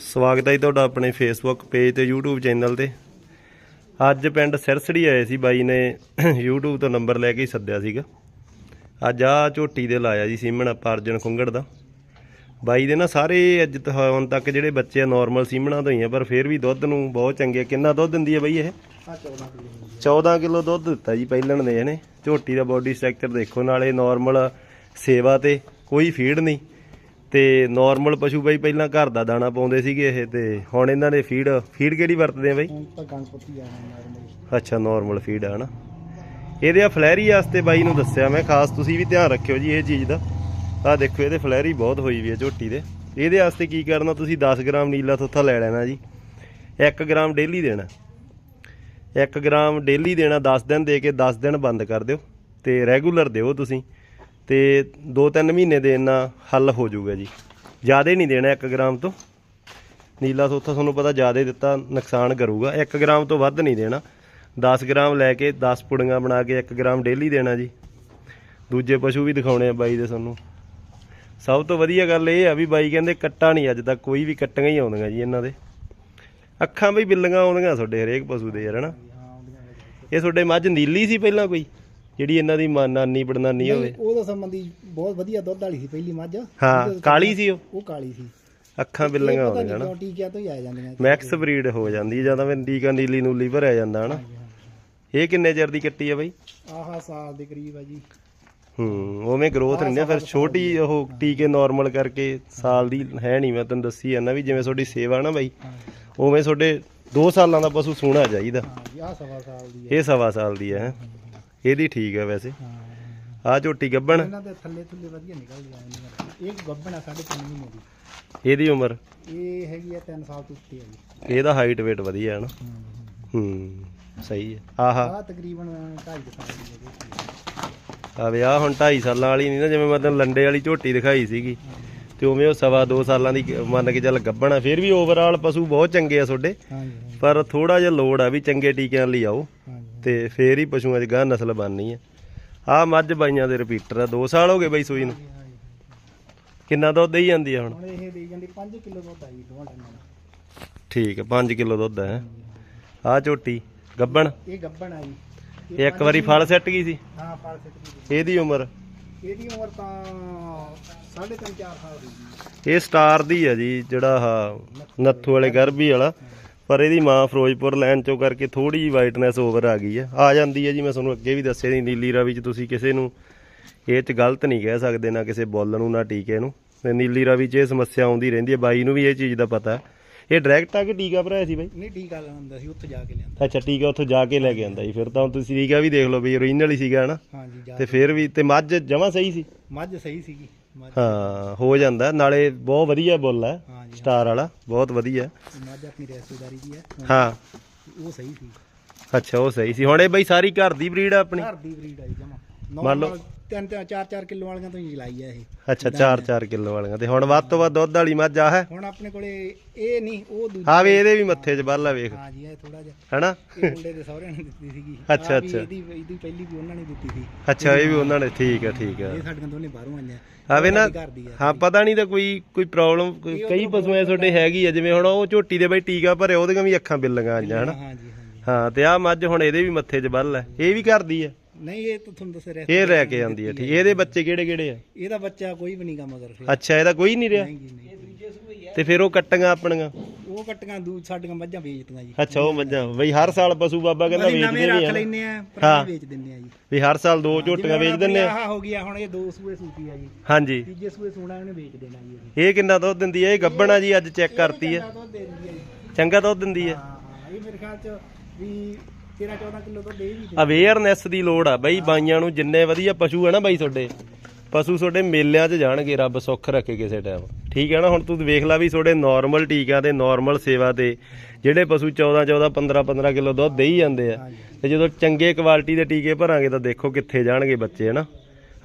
ਸਵਾਗਤ ਹੈ ਜੀ ਤੁਹਾਡਾ ਆਪਣੇ ਫੇਸਬੁੱਕ ਪੇਜ ਤੇ YouTube ਚੈਨਲ ਤੇ। ਅੱਜ ਪਿੰਡ ਸਿਰਸੜੀ ਆਏ ਸੀ ਬਾਈ ਨੇ YouTube ਤੋਂ ਨੰਬਰ ਲੈ ਕੇ ਹੀ ਸੱਦਿਆ ਸੀਗਾ। ਅੱਜ ਆ ਝੋਟੀ ਦੇ ਲਾਇਆ ਜੀ ਸੀਮਣ ਆਪਾਂ ਅਰਜਨ ਖੁੰਗੜ ਦਾ। ਬਾਈ ਦੇ ਨਾ ਸਾਰੇ ਅੱਜ ਹੁਣ ਤੱਕ ਜਿਹੜੇ ਬੱਚੇ ਆ ਨਾਰਮਲ ਸੀਮਣਾ ਤੋਂ ਹੀ ਆ, ਪਰ ਫਿਰ ਵੀ ਦੁੱਧ ਨੂੰ ਬਹੁਤ ਚੰਗੇ ਕਿੰਨਾ ਦੁੱਧ ਦਿੰਦੀ ਹੈ ਬਾਈ ਇਹ? ਆ 14 14 ਕਿਲੋ ਦੁੱਧ ਦਿੱਤਾ ਜੀ ਪਹਿਲਣ ਦੇ ਇਹਨੇ। ਝੋਟੀ ਦਾ ਬੋਡੀ ਸਟਰਕਚਰ ਦੇਖੋ, ਨਾਲੇ ਨਾਰਮਲ ਸੇਵਾ ਤੇ ਕੋਈ ਫੀਡ ਨਹੀਂ। ਤੇ ਨਾਰਮਲ ਪਸ਼ੂ ਬਾਈ ਪਹਿਲਾਂ ਘਰ ਦਾ ਦਾਣਾ ਪਾਉਂਦੇ ਸੀਗੇ ਇਹ ਤੇ ਹੁਣ ਇਹਨਾਂ ਦੇ ਫੀਡ ਫੀਡ ਕਿਹੜੀ ਵਰਤਦੇ ਆ ਬਾਈ? ਹੁਣ ਤਾਂ ਗਣਪਤੀ ਆਣਾ ਨਾਰਮਲ ਅੱਛਾ ਨਾਰਮਲ ਫੀਡ ਆ ਹਨਾ। ਇਹਦੇ ਆ ਫਲੈਰੀ ਵਾਸਤੇ ਬਾਈ ਨੂੰ ਦੱਸਿਆ ਮੈਂ ਖਾਸ ਤੁਸੀਂ ਵੀ ਧਿਆਨ ਰੱਖਿਓ ਜੀ ਇਹ ਚੀਜ਼ ਦਾ। ਆਹ ਦੇਖੋ ਇਹਦੇ ਫਲੈਰੀ ਬਹੁਤ ਹੋਈ ਵੀ ਹੈ ਝੋਟੀ ਦੇ। ਇਹਦੇ ਵਾਸਤੇ ਕੀ ਕਰਨਾ ਤੁਸੀਂ 10 ਗ੍ਰਾਮ ਨੀਲਾ ਥੋਥਾ ਲੈ ਲੈਣਾ ਜੀ। 1 ਗ੍ਰਾਮ ਡੇਲੀ ਦੇਣਾ। 1 ਗ੍ਰਾਮ ਡੇਲੀ ਦੇਣਾ 10 ਦਿਨ ਦੇ ਕੇ 10 ਦਿਨ ਬੰਦ ਕਰ ਦਿਓ ਤੇ ਰੈਗੂਲਰ ਦਿਓ ਤੁਸੀਂ। ਤੇ 2-3 ਮਹੀਨੇ ਦੇ ਇੰਨਾ ਹੱਲ ਹੋ ਜਾਊਗਾ ਜੀ। ਜ਼ਿਆਦਾ ਨਹੀਂ ਦੇਣਾ 1 ਗ੍ਰਾਮ ਤੋਂ। ਨੀਲਾ ਥੋਥਾ ਤੁਹਾਨੂੰ ਪਤਾ ਜ਼ਿਆਦਾ ਦਿੱਤਾ, ਨੁਕਸਾਨ ਕਰੂਗਾ। 1 ਗ੍ਰਾਮ ਤੋਂ ਵੱਧ ਨਹੀਂ ਦੇਣਾ। 10 ਗ੍ਰਾਮ ਲੈ ਕੇ 10 ਪੁੜੀਆਂ ਬਣਾ ਕੇ 1 ਗ੍ਰਾਮ ਡੇਲੀ ਦੇਣਾ ਜੀ। ਦੂਜੇ ਪਸ਼ੂ ਵੀ ਦਿਖਾਉਣੇ ਆ ਬਾਈ ਦੇ ਤੁਹਾਨੂੰ। ਸਭ ਤੋਂ ਵਧੀਆ ਗੱਲ ਇਹ ਆ ਵੀ ਬਾਈ ਕਹਿੰਦੇ ਕੱਟਾ ਨਹੀਂ ਅੱਜ ਤੱਕ, ਕੋਈ ਵੀ ਕੱਟੀਆਂ ਹੀ ਆਉਂਦੀਆਂ ਜੀ ਇਹਨਾਂ ਦੇ। ਅੱਖਾਂ ਵੀ ਬਿੱਲੀਆਂ ਆਉਂਦੀਆਂ ਤੁਹਾਡੇ ਹਰੇਕ ਪਸ਼ੂ ਦੇ ਯਾਰ ਹਨਾ ਇਹ ਤੁਹਾਡੇ ਮੱਝ ਨੀਲੀ ਸੀ ਪਹਿਲਾਂ ਕੋਈ? ਜਿਹੜੀ ਇਹਨਾਂ ਦੀ ਮਾਂ- ਨਾਨੀ ਪੜਨਾਨੀ ਹੋਵੇ। ਉਹਦਾ ਸੰਬੰਧੀ ਬਹੁਤ ਵਧੀਆ ਦੁੱਧ ਵਾਲੀ ਸੀ ਪਹਿਲੀ ਮੱਝ। ਹਾਂ ਕਾਲੀ ਸੀ ਉਹ। ਉਹ ਕਾਲੀ ਸੀ। ਅੱਖਾਂ ਬਿੱਲੀਆਂ ਪਤਾ ਆਉਂਦੀਆਂ ਨਹੀਂ ਹਨਾ ਕਿਉਂ ਟੀਕਿਆਂ ਤੋਂ ਹੀ ਆ ਜਾਂਦੀਆਂ ਮੈਕਸ ਬਰੀਡ ਹੋ ਜਾਂਦੀ ਹੈ ਜਾਂ ਤਾਂ ਫਿਰ ਨੀਲੀ ਨੂਲੀ ਭਰਿਆ ਜਾਂਦਾ ਹਨਾ। ਇਹ ਕਿੰਨੇ ਚਿਰ ਦੀ ਕੱਟੀ ਆ ਬਾਈ? ਆਹਾ ਸਾਲ ਦੇ ਕਰੀਬ ਆ ਜੀ। ਹੂੰ ਉਵੇਂ ਗਰੋਥ ਨਹੀਂ ਨਾ ਫਿਰ ਛੋਟੀ ਉਹ ਟੀਕੇ ਨਾਰਮਲ ਕਰਕੇ ਸਾਲ ਦੀ ਹੈ ਨਹੀਂ ਮੈਂ ਤੈਨੂੰ ਦੱਸੀ ਜਾਂਦਾ ਵੀ ਜਿਵੇਂ ਤੁਹਾਡੀ ਸੇਵਾ ਨਾ ਬਾਈ ਹਾਂ। ਉਵੇਂ ਤੁਹਾਡੇ 2 ਸਾਲਾਂ ਦਾ ਪਸ਼ੂ ਸੋਹਣਾ ਚਾਹੀਦਾ। ਹਾਂ ਜੀ ਆਹ ਸਵਾ ਸਾਲ ਦੀ ਹੈ ਇਹ ਸਵਾ ਸਾਲ ਦੀ ਹੈ। ਇਹਦੀ ਠੀਕ ਹੈ ਵੈਸੇ। ਆ ਝੋਟੀ ਗੱਬਣ। ਇਹਨਾਂ ਦੇ ਥੱਲੇ ਥੱਲੇ ਵਧੀਆ ਨਿਕਲਦੀ ਆ ਜਾਂਦੀਆਂ ਇਹ ਗੱਬਣ ਆ 3.5 ਮਹੀਨੇ ਦੀ। ਇਹਦੀ ਉਮਰ? ਇਹ ਹੈਗੀ ਆ 3 ਸਾਲ ਤੋਂ ਉੱਤੇ ਆ ਜੀ। ਇਹਦਾ ਹਾਈਟ weight ਵਧੀਆ ਹੈ ਨਾ ਹੂੰ। ਸਹੀ ਹੈ। ਆਹਾ। ਆਹ ਤਕਰੀਬਨ 2.5 ਸਾਲ ਦੀ ਹੈ ਆ ਵਿਆਹ ਹੁਣ 2.5 ਸਾਲਾਂ ਵਾਲੀ ਨਹੀਂ ਨਾ ਜਿਵੇਂ ਮੈਂ ਤੈਨੂੰ ਲੰਡੇ ਵਾਲੀ ਝੋਟੀ ਦਿਖਾਈ ਸੀਗੀ। ਤੇ ਉਵੇਂ ਉਹ ਸਵਾ 2 ਸਾਲਾਂ ਦੀ ਮੰਨ ਕੇ ਚੱਲ ਗੱਬਣ ਆ। ਫਿਰ ਵੀ ਓਵਰਆਲ ਪਸ਼ੂ ਬਹੁਤ ਚੰਗੇ ਆ ਤੁਹਾਡੇ। ਪਰ ਥੋੜਾ ਜਿਹਾ ਲੋੜ ਆ ਵੀ ਚੰਗੇ ਟੀਕਿਆਂ ਲਈ ਆਓ। ਤੇ ਫੇਰ ਹੀ ਪਸ਼ੂਆਂ 'ਚ ਗਾਂ ਨਸਲ ਬਣਨੀ ਆ। ਆ ਮੱਝ ਬਾਈਆਂ ਦੇ ਰਿਪੀਟਰ ਆ 2 ਸਾਲ ਹੋ ਗਏ ਬਾਈ ਸੂਈ ਨੂੰ। ਕਿੰਨਾ ਦੁੱਧ ਦੇਈ ਜਾਂਦੀ ਆ ਹੁਣ? ਹੁਣ ਇਹ ਦੇਈ ਜਾਂਦੀ 5 ਕਿਲੋ ਦੁੱਧ ਆ ਜੀ ਦੋਵਾਂ ਟਾਈਮਾਂ ਦਾ। ਠੀਕ ਹੈ 5 ਕਿਲੋ ਦੁੱਧ ਹੈ ਆ ਝੋਟੀ ਗੱਬਣ? ਇਹ ਗੱਬਣ ਆ ਜੀ। ਇਹ ਇੱਕ ਵਾਰੀ ਫਲ ਸੱਟ ਗਈ ਸੀ? ਹਾਂ ਫਲ ਸਿੱਟ ਇਹਦੀ ਉਮਰ? ਇਹਦੀ ਉਮਰ ਤਾਂ 3.5 4 ਸਾਲ ਦੀ ਜੀ। ਇਹ ਸਟਾਰ ਦੀ ਆ ਜੀ ਜਿਹੜਾ ਆਹ ਨੱਥੂ ਵਾਲੇ ਗਰਭੀ ਵਾਲਾ। ਪਰ ਇਹਦੀ ਮਾਂ ਫਿਰੋਜ਼ਪੁਰ ਲੈਣ ਚੋਂ ਕਰਕੇ ਥੋੜੀ ਜਿਹੀ ਵਾਈਟਨੈਸ ਓਵਰ ਆ ਗਈ ਆ ਆ ਜਾਂਦੀ ਹੈ ਜੀ ਮੈਂ ਤੁਹਾਨੂੰ ਅੱਗੇ ਵੀ ਦੱਸਿਆ ਸੀ ਨੀਲੀ ਰਾਵੀ ਚ ਤੁਸੀਂ ਕਿਸੇ ਨੂੰ ਇਹ ਚ ਗਲਤ ਨਹੀਂ ਕਹਿ ਸਕਦੇ ਨਾ ਕਿਸੇ ਬੁੱਲ ਨੂੰ ਨਾ ਟੀਕੇ ਨੂੰ। ਤੇ ਨੀਲੀ ਰਾਵੀ ਚ ਇਹ ਸਮੱਸਿਆ ਆਉਂਦੀ ਰਹਿੰਦੀ ਹੈ ਬਾਈ ਨੂੰ ਵੀ ਇਹ ਚੀਜ਼ ਦਾ ਪਤਾ। ਹੈ। ਇਹ ਡਾਇਰੈਕਟ ਆ ਕੇ ਟੀਕਾ ਭਰਾਇਆ ਸੀ ਬਾਈ? ਨਹੀਂ ਟੀਕਾ ਲਾਉਂਦਾ ਸੀ ਉੱਥੇ ਜਾ ਕੇ ਲਿਆਂਦਾ। ਅੱਛਾ ਟੀਕਾ ਉੱਥੋਂ ਜਾ ਕੇ ਲੈ ਕੇ ਆਂਦਾ ਜੀ ਫਿਰ ਤਾਂ ਤੁਸੀਂ ਟੀਕਾ ਵੀ ਦੇਖ ਲਓ ਵੀ ਓਰੀਜਨਲ ਹੀ ਸੀਗਾ ਹਨਾ? ਹਾਂ ਜੀ ਜਾ ਤੇ ਫਿਰ ਵੀ ਤੇ ਮੱਝ ਜਮਾ ਸਹੀ ਸੀ? ਮੱਝ ਸਹੀ ਸੀਗੀ। ਹਾਂ ਹੋ ਜਾਂਦਾ। ਨਾਲੇ ਬਹੁਤ ਵਧੀਆ ਬੁੱਲ ਹੈ ਸਟਾਰ ਵਾਲਾ ਬਹੁਤ ਵਧੀਆ। ਮੱਝ ਆਪਣੀ ਰਿਸ਼ਤੇਦਾਰੀ ਦੀ ਹੈ। ਹਾਂ। ਉਹ ਸਹੀ ਸੀ। ਅੱਛਾ ਉਹ ਸਹੀ ਸੀ। ਹੁਣ ਇਹ ਬਈ ਸਾਰੀ ਘਰ ਦੀ ਬਰੀਡ ਆ ਆਪਣੀ? ਘਰ ਦੀ ਬਰੀਡ ਆਈ ਜਮਾ। ਮੰਨ ਲਓ- ਤਿੰਨ ਤਿੰਨ ਚਾਰ ਚਾਰ ਕਿਲੋ ਵਾਲੀਆਂ ਤੋਂ ਹੀ ਲਾਈ ਆ ਇਹ। ਅੱਛਾ 4-4 ਕਿਲੋ ਵਾਲੀਆਂ ਤੇ ਹੁਣ ਵੱਧ ਤੋਂ ਵੱਧ ਦੁੱਧ ਵਾਲੀ ਮੱਝ ਆ ਹੈ? ਹੁਣ ਆਪਣੇ ਕੋਲੇ ਇਹ ਨਹੀਂ ਉਹ ਦੂਜੀ ਆ ਵੀ ਇਹਦੇ ਵੀ ਮੱਥੇ 'ਚ ਬੱਲ ਆ ਵੇਖ। ਹਾਂ ਜੀ ਇਹ ਥੋੜਾ ਜਿਹਾ ਹੈਨਾ? ਇਹ ਮੁੰਡੇ ਦੇ ਸਹੁਰਿਆਂ ਨੇ ਦਿੱਤੀ ਸੀਗੀ। ਅੱਛਾ, ਅੱਛਾ। ਇਹਦੀ ਇਹਦੀ ਪਹਿਲੀ ਵੀ ਉਹਨਾਂ ਨੇ ਦਿੱਤੀ ਸੀ। ਅੱਛਾ ਇਹ ਵੀ ਉਹਨਾਂ ਨੇ ਠੀਕ ਹੈ ਠੀਕ ਹੈ ਇਹ ਸਾਡੀਆਂ ਦੋਨੇ ਬਾਹਰੋਂ ਆਈਆਂ। ਆਵੇ ਨਾ ਆ। ਹਾਂ ਪਤਾ ਨਹੀਂ ਤਾਂ ਕੋਈ ਕੋਈ ਪ੍ਰੋਬਲਮ ਕਈ ਪਸ਼ੂਆਂ ਤੁਹਾਡੇ ਹੈਗੀ ਆ ਜਿਵੇਂ ਹੁਣ ਉਹ ਝੋਟੀ ਦੇ ਬਈ ਟੀਕਾ ਭਰਿਆ ਉਹਦੀਆਂ ਵੀ ਅੱਖਾਂ ਬਿੱਲੀਆਂ ਆਈਆਂ ਹਨਾ? ਹਾਂ ਹਾਂ ਹਾਂ ਤੇ ਆ ਮੱਝ ਹੁਣ ਇਹਦੇ ਵੀ ਮੱਥੇ 'ਚ ਬੱਲ ਹੈ ਇਹ ਵੀ ਘਰ ਦੀ ਹੈ ਨਹੀਂ ਇਹ ਤਾਂ ਤੁਹਾਨੂੰ ਦੱਸ ਰਿਹਾ ਇਹ ਲੈ ਕੇ ਆਂਦੀ ਹੈ ਠੀਕ ਇਹਦੇ ਬੱਚੇ ਕਿਹੜੇ ਕਿਹੜੇ ਆ? ਇਹਦਾ ਬੱਚਾ ਕੋਈ ਵੀ ਨਹੀਂਗਾ ਮਗਰ ਫਿਰ। ਅੱਛਾ ਇਹਦਾ ਕੋਈ ਨਹੀਂ ਰਿਹਾ? ਨਹੀਂ ਨਹੀਂ। ਤੇ ਫਿਰ ਉਹ ਕੱਟੀਆਂ ਆਪਣੀਆਂ? ਉਹ ਕੱਟੀਆਂ ਦੂ ਸਾਡੀਆਂ ਮੱਝਾਂ ਵੇਚਦੀਆਂ ਜੀ। ਅੱਛਾ ਉਹ ਮੱਝਾਂ। ਬਈ ਹਰ ਸਾਲ ਪਸ਼ੂ ਬਾਬਾ ਕਹਿੰਦਾ ਵੇਚਦੇ ਰੱਖ ਆ ਲੈਨੇ ਆ। ਪੁਰਾਣੇ ਵੇਚ ਦਿੰਨੇ ਆ ਜੀ। ਵੀ ਹਰ ਸਾਲ ਦੋ ਝੋਟੀਆਂ ਵੇਚ ਦਿੰਦੇ ਆ ਆਹ ਹੋ ਗਿਆ ਹੁਣ ਇਹ ਦੋ ਸੂਏ ਸੂਪੀ ਆ ਜੀ। ਹਾਂਜੀ। ਤੀਜੇ ਸੂਏ ਸੂਣਾ ਇਹਨੇ ਵੇਚ ਦੇਣਾ ਜੀ ਇਹ। ਕਿੰਨਾ ਦੁੱਧ ਦਿੰਦੀ ਹੈ? ਇਹ ਗੱਬਣਾ ਜੀ ਅੱਜ ਚੈੱਕ ਕਰਤੀ ਹੈ। ਆ ਚੰਗਾ ਦੁੱਧ ਦਿੰਦੀ ਹਾਂ ਹਾਂ ਇਹ ਮੇਰੇ ਖਿਆਲ ਚ ਵੀ 13 14 ਕਿਲੋ ਦੁੱਧ ਇਹ ਵੀ ਅਵੇਅਰਨੈਸ ਦੀ ਲੋੜ ਆ ਬਈ ਬਾਈਆਂ ਨੂੰ ਜਿੰਨੇ ਵਧੀਆ ਪਸ਼ੂ ਹੈ ਨਾ ਬਾਈ ਤੁਹਾਡੇ ਪਸ਼ੂ ਤੁਹਾਡੇ ਮੇਲਿਆਂ 'ਚ ਜਾਣਗੇ ਰੱਬ ਸੁੱਖ ਰੱਖੇ ਕਿਸੇ ਟਾਈਮ ਠੀਕ ਹੈ ਨਾ ਹੁਣ ਤੂੰ ਵੇਖ ਲੈ ਵੀ ਤੁਹਾਡੇ ਨਾਰਮਲ ਟੀਕਾ ਤੇ ਨਾਰਮਲ ਸੇਵਾ ਤੇ ਜਿਹੜੇ ਪਸ਼ੂ 14 14 15 15 ਕਿਲੋ ਦੁੱਧ ਦੇਈ ਜਾਂਦੇ ਆ ਤੇ ਜਦੋਂ ਚੰਗੇ ਕੁਆਲਿਟੀ ਦੇ ਟੀਕੇ ਭਰਾਂਗੇ ਤਾਂ ਦੇਖੋ ਕਿੱਥੇ ਜਾਣਗੇ ਬੱਚੇ ਹਨਾ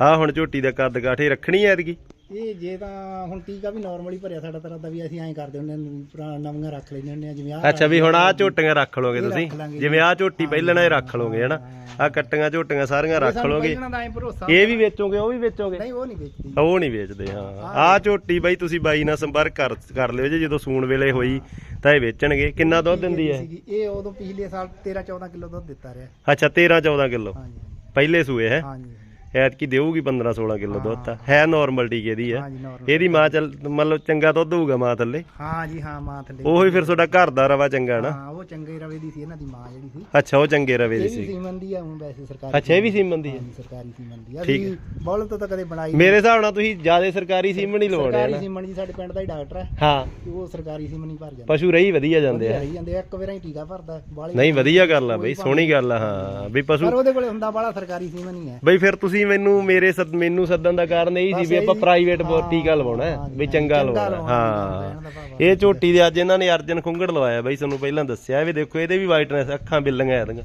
ਆਹ ਹੁਣ ਝੋਟੀ ਦਾ ਕੱਦ ਕਾਠੇ ਰੱਖਣੀ ਐ ਐਤਕੀ। ਇਹ ਜੇ ਤਾਂ ਹੁਣ ਟੀਕਾ ਵੀ ਨਾਰਮਲੀ ਭਰਿਆ ਸਾਡਾ ਤਰ੍ਹਾਂ ਦਾ ਵੀ ਅਸੀਂ ਐਂ ਕਰਦੇ ਹੁੰਦੇ ਹਾਂ ਪੁਰਾਣਾ ਨਵੀਆਂ ਰੱਖ ਲੈਂਦੇ ਹੁੰਦੇ ਆ ਜਿਵੇਂ ਆਹ ਅੱਛਾ ਵੀ ਹੁਣ ਆਹ ਝੋਟੀਆਂ ਰੱਖ ਲੋਗੇ ਤੁਸੀਂ। ਜਿਵੇਂ ਆਹ ਝੋਟੀ ਪਹਿਲਾਂ ਇਹ ਰੱਖ ਲੋਗੇ ਹਨਾ? ਆਹ ਕੱਟੀਆਂ ਝੋਟੀਆਂ ਸਾਰੀਆਂ ਰੱਖ ਲੋਗੇ ਪਹਿਲਾਂ ਦਾ ਐਂ ਭਰੋਸਾ ਇਹ ਵੀ ਵੇਚੋਗੇ ਉਹ ਵੀ ਵੇਚੋਗੇ? ਨਹੀਂ ਉਹ ਨਹੀਂ ਵੇਚਦੀ। ਉਹ ਨਹੀਂ ਵੇਚਦੇ ਹਾਂ। ਆਹ ਝੋਟੀ ਬਾਈ ਤੁਸੀਂ ਬਾਈ ਨਾਲ ਸੰਪਰਕ ਕਰ ਕਰ ਲਿਓ ਜੇ ਜਦੋਂ ਸੂਣ ਵੇਲੇ ਹੋਈ ਤਾਂ ਇਹ ਵੇਚਣਗੇ। ਕਿੰਨਾ ਦੁੱਧ ਦਿੰਦੀ ਹੈ? ਸੀਗੀ। ਇਹ ਉਦੋਂ ਪਿਛਲੇ ਸਾਲ 13 14 ਕਿਲੋ ਦੁੱਧ ਦਿੱਤਾ ਰਿਹਾ। ਅੱਛਾ 13 14 ਕਿਲੋ। ਹਾਂਜੀ। ਪਹਿਲੇ ਸੂਏ ਹੈ? ਹਾਂਜੀ। ਐਤਕੀ ਦੇਊਗੀ 15 16 ਕਿਲੋ ਦੁੱਧ ਤਾਂ। ਹੈ ਨਾਰਮਲ ਟੀਕੇ ਦੀ ਹਾਂਜੀ ਨਾਰਮਲ ਇਹਦੀ ਮਾਂ ਚੱਲ ਮਤਲਬ ਚੰਗਾ ਦੁੱਧ ਹੋਊਗਾ ਮਾਂ ਥੱਲੇ? ਹਾਂ ਜੀ ਹਾਂ ਮਾਂ ਥੱਲੇ। ਉਹੀ ਫਿਰ ਤੁਹਾਡਾ ਘਰ ਦਾ ਰਵਾ ਚੰਗਾ ਨਾ? ਹਾਂ ਉਹ ਚੰਗੇ ਰਵੇ ਦੀ ਸੀ ਇਹਨਾਂ ਦੀ ਮਾਂ ਜਿਹੜੀ ਸੀ। ਅੱਛਾ ਉਹ ਚੰਗੇ ਰਵੇ ਦੀ ਵੀ ਸੀ। ਸੀਮਨ ਦੀ ਆ ਹੁਣ ਵੈਸੇ ਸਰਕਾਰੀ ਅੱਛਾ ਇਹ ਵੀ ਸੀਮਨ ਦੀ ਹੈ ਸਰਕਾਰੀ ਸੀਮਨ ਦੀ ਆ। ਅਸੀਂ ਬੌਲਦ ਤੋਂ ਤਾਂ ਕਦੇ ਬਣਾਈ ਮੇਰੇ ਹਿਸਾਬ ਨਾਲ ਤੁਸੀਂ ਜ਼ਿਆਦਾ ਸਰਕਾਰੀ ਸੀਮਨ ਹੀ ਲਵਾਉਣੇ ਆ ਸਰਕਾਰੀ ਸੀਮਨ ਜੀ ਸਾਡੇ ਪਿੰਡ ਦਾ ਹੀ ਡਾਕਟਰ ਹੈ ਹਾਂ। ਉਹ ਸਰਕਾਰੀ ਸੀਮਨ ਹੀ ਭਰ ਜਾਂਦਾ ਪਸ਼ੂ ਰਹੀ ਵਧੀਆ ਜਾਂਦੇ ਆ। ਰਹੀ ਜਾਂਦੇ ਆ, ਇੱਕ ਵਾਰਾਂ ਹੀ ਟੀਕਾ ਭਰਦਾ ਬਾਲੇ ਨਹੀਂ ਵਧੀਆ ਗੱਲ ਆ ਬਈ ਸੋਹਣੀ ਗੱਲ ਆ ਹਾਂ। ਵੀ ਪਸ਼ੂ ਪਰ ਉਹਦੇ ਕੋਲੇ ਹੁੰਦਾ ਬਾਲਾ ਸਰਕਾਰੀ ਸੀਮਨ ਹੀ ਹੈ। ਬਈ ਫਿਰ ਤੁਸੀਂ ਮੈਨੂੰ ਮੇਰੇ ਸੱਦ ਮੈਨੂੰ ਸੱਦਣ ਦਾ ਕਾਰਨ ਇਹ ਸੀ ਵੀ ਆਪਾਂ ਪ੍ਰਾਈਵੇਟ ਟੀਕਾ ਲਵਾਉਣਾ ਹੈ, ਵੀ ਚੰਗਾ ਲਵਾਉਣਾ ਹਾਂ। ਇਹ ਝੋਟੀ ਦੇ ਅੱਜ ਇਹਨਾਂ ਨੇ ਅਰਜਨ ਖੁੰਗੜ ਲਵਾਇਆ ਬਈ ਤੁਹਾਨੂੰ ਪਹਿਲਾਂ ਦੱਸਿਆ ਵੀ ਦੇਖੋ ਇਹਦੇ ਵੀ ਵਾਈਟਨੈਸ ਅੱਖਾਂ ਬਿੱਲੀਆਂ ਇਹਦੀਆਂ।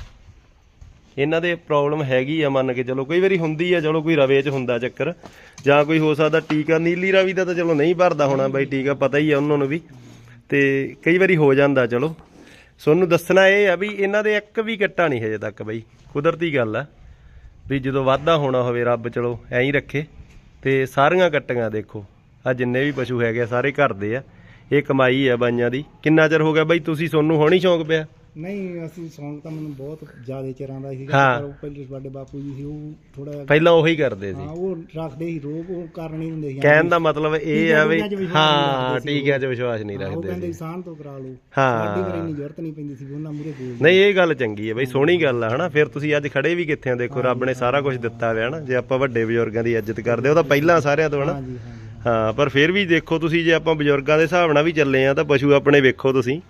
ਇਹਨਾਂ ਦੇ ਪ੍ਰੋਬਲਮ ਹੈਗੀ ਆ ਮੰਨ ਕੇ ਚਲੋ ਕਈ ਵਾਰੀ ਹੁੰਦੀ ਆ ਚਲੋ ਕੋਈ ਰਵੇ ਚ ਹੁੰਦਾ ਚੱਕਰ। ਜਾਂ ਕੋਈ ਹੋ ਸਕਦਾ ਟੀਕਾ ਨੀਲੀ ਰਾਵੀ ਦਾ ਤਾਂ ਚਲੋ ਨਹੀਂ ਭਰਦਾ ਹੋਣਾ ਬਈ ਟੀਕਾ ਪਤਾ ਹੀ ਆ ਉਹਨਾਂ ਨੂੰ ਵੀ। ਤੇ ਕਈ ਵਾਰੀ ਹੋ ਜਾਂਦਾ ਚਲੋ। ਸੋਨੂੰ ਦੱਸਣਾ ਇਹ ਆ ਵੀ ਇਹਨਾਂ ਦੇ ਇੱਕ ਵੀ ਕੱਟਾ ਨਹੀਂ ਹਜੇ ਤੱਕ ਬਈ ਕੁਦਰਤੀ ਗੱਲ ਆ। ਵੀ ਜਦੋਂ ਵਾਧਾ ਹੋਣਾ ਹੋਵੇ ਰੱਬ ਚਲੋ ਐਂ ਹੀ ਰੱਖੇ। ਤੇ ਸਾਰੀਆਂ ਕੱਟੀਆਂ ਦੇਖੋ ਆ ਜਿੰਨੇ ਵੀ ਪਸ਼ੂ ਹੈਗੇ ਆ, ਸਾਰੇ ਘਰ ਦੇ ਆ। ਇਹ ਕਮਾਈ ਆ ਬਾਈਆਂ ਦੀ। ਕਿੰਨਾ ਚਿਰ ਹੋ ਗਿਆ ਬਈ ਤੁਸੀਂ ਸੋਨੂੰ ਹੋਣੀ ਸ਼ੌਂਕ ਪਿਆ? ਨਹੀਂ ਅਸੀਂ ਸੌਂਗ ਤਾਂ ਮੈਨੂੰ ਬਹੁਤ ਜ਼ਿਆਦਾ ਚਿਰਾਂ ਦਾ ਸੀਗਾ ਹਾਂ। ਪਰ ਉਹ ਪਹਿਲੇ ਸਾਡੇ ਬਾਪੂ ਜੀ ਸੀ ਉਹ ਥੋੜਾ ਪਹਿਲਾਂ ਉਹੀ ਕਰਦੇ ਸੀ। ਹਾਂ ਉਹ ਰੱਖਦੇ ਸੀ ਰੋਗ ਉਹ ਕਰ ਨਹੀਂ ਦਿੰਦੇ ਸੀ। ਕਹਿਣ ਦਾ ਮਤਲਬ ਇਹ ਆ ਵੀ ਟੀਕਿਆਂ 'ਚ ਵਿਸ਼ਵਾਸ ਨਹੀਂ ਹਾਂ ਰੱਖਦੇ ਸੀ ਟੀਕਿਆਂ 'ਚ ਵਿਸ਼ਵਾਸ ਨਹੀਂ ਉਹ ਰੱਖਦੇ ਕਹਿੰਦੇ ਸੀ। ਇਨਸਾਨ ਤੋਂ ਕਰਾ ਲਓ। ਹਾਂ। ਸਾਡੀ ਵਾਰੀ ਇੰਨੀ ਜ਼ਰੂਰਤ ਨਹੀਂ ਪੈਂਦੀ ਸੀ ਉਹਨਾਂ ਮੂਰੇ ਬੋਲ ਨਹੀਂ ਇਹ ਗੱਲ ਚੰਗੀ ਹੈ ਬਈ ਸੋਹਣੀ ਗੱਲ ਆ ਹਨਾ? ਫਿਰ ਤੁਸੀਂ ਅੱਜ ਖੜੇ ਵੀ ਕਿੱਥੇ ਆ? ਦੇਖੋ ਰੱਬ ਨੇ ਸਾਰਾ ਕੁਝ ਦਿੱਤਾ ਹੋਇਆ ਹਨਾ? ਜੇ ਆਪਾਂ ਵੱਡੇ ਬਜ਼ੁਰਗਾਂ ਦੀ ਇੱਜ਼ਤ ਕਰਦੇ ਉਹ ਤਾਂ ਪਹਿਲਾਂ ਸਾਰਿਆਂ ਤੋਂ ਹਨਾ? ਹਾਂਜੀ ਹਾਂਜੀ। ਹਾਂ ਪਰ ਫਿਰ ਵੀ ਦੇਖੋ ਤੁਸੀਂ ਜੇ ਆਪਾਂ ਬਜ਼ੁਰਗਾਂ ਦੇ ਹਿਸਾਬ ਨਾਲ ਵੀ ਚੱਲੇ ਆ ਤਾਂ ਪਸ਼ੂ ਆਪਣੇ ਵੇਖੋ ਤੁਸੀਂ।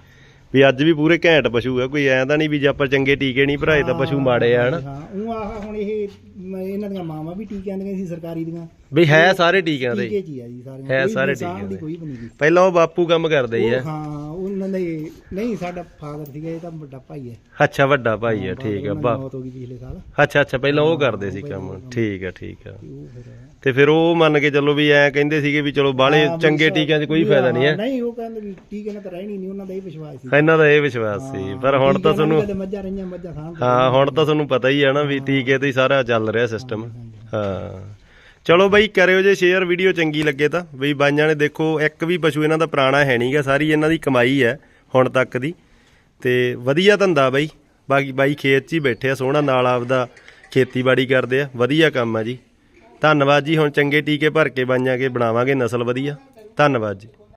ਵੀ ਅੱਜ ਵੀ ਪੂਰੇ ਘੈਂਟ ਪਸ਼ੂ ਆ ਕੋਈ ਐਂ ਤਾਂ ਨਹੀਂ ਵੀ ਜੇ ਆਪਾਂ ਚੰਗੇ ਟੀਕੇ ਨਹੀਂ ਭਰਾਏ ਤਾਂ ਪਸ਼ੂ ਮਾੜੇ ਆ ਹਨਾ? ਹਾਂ ਉਹ ਆਹ ਹੁਣ ਇਹ ਮ- ਇਹਨਾਂ ਦੀਆਂ ਮਾਵਾਂ ਵੀ ਟੀਕਿਆਂ ਦੀਆਂ ਸੀ ਸਰਕਾਰੀ ਦੀਆਂ। ਵੀ ਹੈ ਸਾਰੇ ਟੀਕਿਆਂ ਦੇ। ਟੀਕੇ ਚ ਹੀ ਆ ਜੀ ਸਾਰੀਆਂ ਹੈ ਕੋਈ ਸਾਰੇ ਇਨਸਾਨ ਟੀਕਿਆਂ ਦੀ ਦੇ। ਕੋਈ ਬਣੀ ਗਈ ਪਹਿਲਾਂ ਉਹ ਬਾਪੂ ਕੰਮ ਕਰਦੇ ਆ। ਹਾਂ ਉਹਨਾਂ ਦੇ ਨਹੀਂ ਸਾਡਾ ਫਾਦਰ ਸੀਗਾ ਇਹ ਤਾਂ ਵੱਡਾ ਭਾਈ ਹੈ। ਅੱਛਾ ਵੱਡਾ ਭਾਈ ਆ ਠੀਕ ਆ ਬਾ ਮੌਤ ਹੋ ਗਈ ਪਿਛਲੇ ਸਾਲ। ਅੱਛਾ ਅੱਛਾ ਪਹਿਲਾਂ ਉਹ ਕਰਦੇ ਸੀ ਕੰਮ। ਠੀਕ ਆ ਠੀਕ ਆ। ਤੇ ਉਹ ਫਿਰ ਤੇ ਫਿਰ ਉਹ ਮੰਨ ਕੇ ਚੱਲੋ ਵੀ ਐਂ ਕਹਿੰਦੇ ਸੀਗੇ ਵੀ ਚਲੋ ਬਾਹਲੇ ਹਾਂ, ਵੀ ਚੰਗੇ ਸਾ- ਟੀਕਿਆਂ 'ਚ ਕੋਈ ਫਾਇਦਾ ਨਹੀਂ ਹੈ। ਹਾਂ, ਨਹੀਂ ਉਹ ਕਹਿੰਦੇ ਵੀ ਟੀਕੇ ਨਾਲ ਤਾਂ ਰਹਿਣੀ ਨਹੀਂ ਉਹਨਾਂ ਦਾ ਇਹ ਵਿਸ਼ਵਾਸ ਸੀ। ਇਹਨਾਂ ਦਾ ਇਹ ਵਿਸ਼ਵਾਸ ਸੀ। ਪਰ ਹੁਣ ਤਾਂ ਤੁਹਾਨੂੰ ਕਦੇ ਮੱਝਾਂ ਰਹੀਆਂ ਮੱਝਾਂ ਖਾਣ ਹਾਂ ਹੁਣ ਤਾਂ ਤੁਹਾਨੂੰ ਪਤਾ ਹੀ ਹੈ ਨਾ ਵੀ ਟੀਕੇ ਤੇ ਹੀ ਸਾਰਾ ਚੱਲ ਰਿਹਾ ਸਿਸਟਮ ਹਾਂ। ਚਲੋ ਬਾਈ, ਕਰਿਓ ਜੇ ਸ਼ੇਅਰ ਵੀਡੀਓ ਚੰਗੀ ਲੱਗੇ ਤਾਂ। ਬਈ, ਬਾਈਆਂ ਨੇ ਦੇਖੋ, ਇੱਕ ਵੀ ਪਸ਼ੂ ਇਹਨਾਂ ਦਾ ਪੁਰਾਣਾ ਹੈ ਨਹੀਂਗਾ ਸਾਰੀ ਇਹਨਾਂ ਦੀ ਕਮਾਈ ਹੈ ਹੁਣ ਤੱਕ ਦੀ। ਤੇ ਵਧੀਆ ਧੰਦਾ ਬਾਈ। ਬਾਕੀ ਬਾਈ ਖੇਤ 'ਚ ਹੀ ਬੈਠੇ ਆ, ਸੋਹਣਾ ਨਾਲ ਆਪਦਾ ਖੇਤੀਬਾੜੀ ਕਰਦੇ ਆ। ਵਧੀਆ ਕੰਮ ਆ ਜੀ। ਧੰਨਵਾਦ ਜੀ, ਹੁਣ ਚੰਗੇ ਟੀਕੇ ਭਰ ਕੇ ਬਾਈਆਂ ਕੇ ਬਣਾਵਾਂਗੇ ਨਸਲ ਵਧੀਆ। ਧੰਨਵਾਦ ਜੀ।